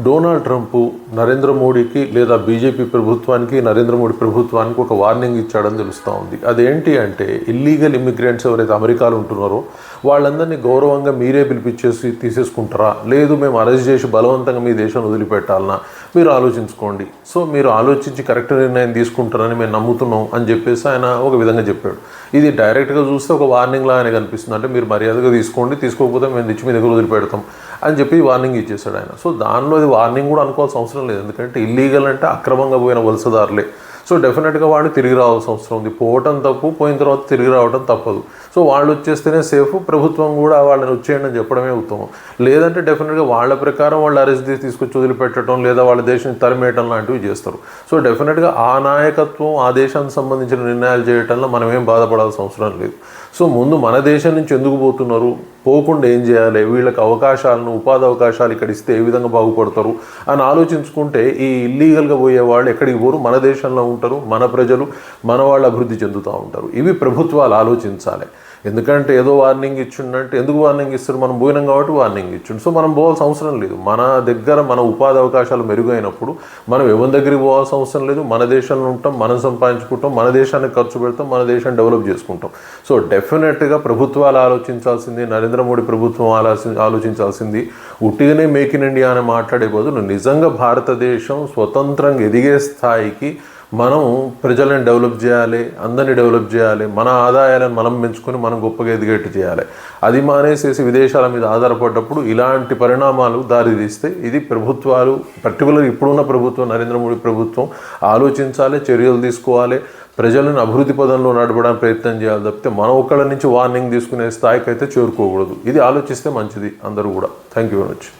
Donald Trump Narendra మోడీకి లేదా BJP ప్రభుత్వానికి నరేంద్ర మోడీ ప్రభుత్వానికి ఒక వార్నింగ్ ఇచ్చాడని తెలుస్తూ ఉంది. అదేంటి అంటే ఇల్లీగల్ ఇమిగ్రెంట్స్ ఎవరైతే అమెరికాలో ఉంటున్నారో వాళ్ళందరినీ గౌరవంగా మీరే పిలిపించేసి తీసేసుకుంటారా? లేదు మేము అరెస్ట్ చేసి బలవంతంగా మీ దేశం వదిలిపెట్టాలనా? మీరు ఆలోచించుకోండి. సో మీరు ఆలోచించి కరెక్ట్ నిర్ణయం తీసుకుంటారని మేము నమ్ముతున్నాం అని చెప్పేసి ఆయన ఒక విధంగా చెప్పాడు. ఇది డైరెక్ట్గా చూస్తే ఒక వార్నింగ్ లాగానే కనిపిస్తుంది. అంటే మీరు మర్యాదగా తీసుకోండి తీసుకోకపోతే మేము తెచ్చి మీ దగ్గర వదిలిపెడతాం అని చెప్పి వార్నింగ్ ఇచ్చేసాడు ఆయన. సో దానిలో ఇది వార్నింగ్ కూడా అనుకోవాల్సిన అవసరం లేదు. ఎందుకంటే ఇల్లీగల్ అంటే అక్రమంగా పోయిన వలసదారులే. సో డెఫినెట్గా వాళ్ళు తిరిగి రావాల్సిన అవసరం ఉంది. పోవటం తప్పు పోయిన తర్వాత తిరిగి రావడం తప్పదు. సో వాళ్ళు వచ్చేస్తేనే సేఫ్ ప్రభుత్వం కూడా వాళ్ళని వచ్చేయండి అని చెప్పడమే ఉత్తమం. లేదంటే డెఫినెట్గా వాళ్ళ ప్రకారం వాళ్ళు అరెస్ట్ చేసి తీసుకొచ్చి వదిలిపెట్టడం లేదా వాళ్ళ దేశం తరిమేయటం లాంటివి చేస్తారు. సో డెఫినెట్గా ఆ నాయకత్వం ఆ దేశానికి సంబంధించిన నిర్ణయాలు చేయటంలో మనం ఏం బాధపడాల్సిన అవసరం లేదు. సో ముందు మన దేశం నుంచి ఎందుకు పోతున్నారు? పోకుండా ఏం చేయాలి? వీళ్ళకి అవకాశాలను ఉపాధి అవకాశాలు ఇక్కడ ఇస్తే ఏ విధంగా బాగుపడతారు? అని ఆలోచించుకుంటే ఈ ఇల్లీగల్గా పోయే వాళ్ళు ఎక్కడికి పోరు? మన దేశంలో ఉంటారు మన ప్రజలు మన వాళ్ళు అభివృద్ధి చెందుతూ ఉంటారు. ఇవి ప్రభుత్వాలు ఆలోచించాలి. ఎందుకంటే ఏదో వార్నింగ్ ఇచ్చిండంటే ఎందుకు వార్నింగ్ ఇస్తారు? మనం పోయినాం కాబట్టి వార్నింగ్ ఇచ్చిండు. సో మనం పోవాల్సిన అవసరం లేదు. మన దగ్గర మన ఉపాధి అవకాశాలు మెరుగైనప్పుడు మనం ఎవరి దగ్గరికి పోవాల్సిన అవసరం లేదు. మన దేశంలో ఉంటాం మనం సంపాదించుకుంటాం మన దేశానికి ఖర్చు పెడతాం మన దేశాన్ని డెవలప్ చేసుకుంటాం. సో డెఫినెట్గా ప్రభుత్వాలు ఆలోచించాల్సింది నరేంద్ర నరేంద్ర మోడీ ప్రభుత్వం ఆలోచి ఆలోచించాల్సింది ఉట్టిగానే మేక్ ఇన్ ఇండియా అని మాట్లాడే బదులు నిజంగా భారతదేశం స్వతంత్రంగా ఎదిగే స్థాయికి మనం ప్రజలను డెవలప్ చేయాలి అందరినీ డెవలప్ చేయాలి మన ఆదాయాలను మనం పెంచుకొని మనం గొప్పగా ఎదిగేట్టు చేయాలి. అది మానేసేసి విదేశాల మీద ఆధారపడ్డప్పుడు ఇలాంటి పరిణామాలు దారితీస్తే ఇది ప్రభుత్వాలు పర్టికులర్ ఇప్పుడున్న ప్రభుత్వం నరేంద్ర మోడీ ప్రభుత్వం ఆలోచించాలి చర్యలు తీసుకోవాలి ప్రజలను అభివృద్ధి పదంలో నడపడానికి ప్రయత్నం చేయాలి తప్పితే మనం ఒక్కళ్ళ నుంచి వార్నింగ్ తీసుకునే స్థాయికి అయితే చేరుకోకూడదు. ఇది ఆలోచిస్తే మంచిది అందరూ కూడా. Thank you very much